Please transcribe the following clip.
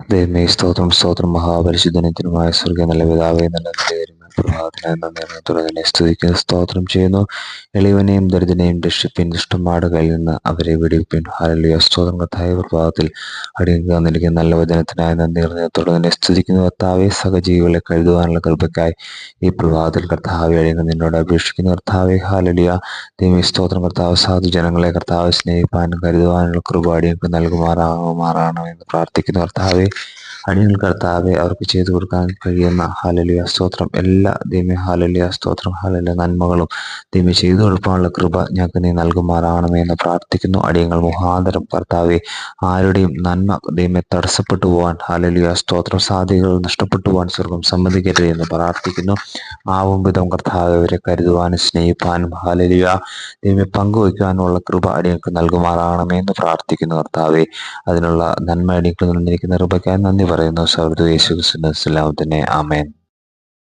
ദൈവമേ സ്തോത്രം സ്തോത്രം. മഹാപരിശുദ്ധനത്തിനുമായ സ്വർഗീയ നല്ല പിതാവേ നല്ല തുടങ്ങി സ്തുതിക്കുന്ന സ്തോത്രം ചെയ്യുന്നു. എളിവനെയും ദരിദ്രനെയും രക്ഷിപ്പിൻ ദുഷ്ടന്മാരുടെ നിന്ന് അവരെ വെടിപ്പിൻ ഹരലിയ സ്തോത്രം കഥായ പ്രഭാതത്തിൽ അടിയങ്ങൾക്ക് തന്നിരിക്കുന്ന നല്ല വചനത്തിനായി നന്ദി തുടങ്ങി സ്തുതിക്കുന്ന. കർത്താവെ സഹജീവികളെ കരുതുവാനുള്ള കൃപയ്ക്കായി ഈ പ്രഭാതത്തിൽ കർത്താവെ അടിയങ്ങൾ നിന്നോട് അപേക്ഷിക്കുന്ന. കർത്താവെ ഹാലലിയ ദൈവമേ സ്തോത്രം കർത്താവ് സാധു ജനങ്ങളെ കർത്താവ് സ്നേഹിപ്പാനും കരുതുവാനുള്ള കൃപ അടിയങ്ങൾക്ക് നൽകുമാറാകുമാറാണോ എന്ന് പ്രാർത്ഥിക്കുന്നു. കർത്താവെ അടിയങ്ങൾ കർത്താവെ അവർക്ക് ചെയ്തു കൊടുക്കാൻ കഴിയുന്ന ഹാലലിയ സ്തോത്രം. എല്ലാ ദൈവ ഹാലലിയ സ്തോത്രം ഹാലലിയ നന്മകളും ദൈവം ചെയ്തു കൊടുക്കാനുള്ള കൃപ ഞങ്ങൾക്ക് നീ നൽകുമാറാണമേ എന്ന് പ്രാർത്ഥിക്കുന്നു. അടിയങ്ങൾ മുഖാന്തരം കർത്താവെ ആരുടെയും നന്മ ദൈവം തടസ്സപ്പെട്ടു പോകാൻ ഹാലലിയ സ്തോത്രം സാധ്യതകൾ നഷ്ടപ്പെട്ടു പോകാൻ സ്വർഗം സമ്മതിക്കരുത് എന്ന് പ്രാർത്ഥിക്കുന്നു. ആവും വിധം കർത്താവ് അവരെ കരുതുവാനും സ്നേഹിപ്പാനും ഹാലലിയ ദൈവം പങ്കുവയ്ക്കുവാനുമുള്ള കൃപ അടിയങ്ങൾക്ക് നൽകുമാറാണമേ എന്ന് പ്രാർത്ഥിക്കുന്നു കർത്താവെ. അതിനുള്ള നന്മ അടിയങ്ങൾക്ക് നിന്നിരിക്കുന്ന കൃപയ്ക്കായി നന്ദി പറയുന്നു. സൗഹൃദ യേശു ക്രിസ്തു തന്നെ. ആമേൻ.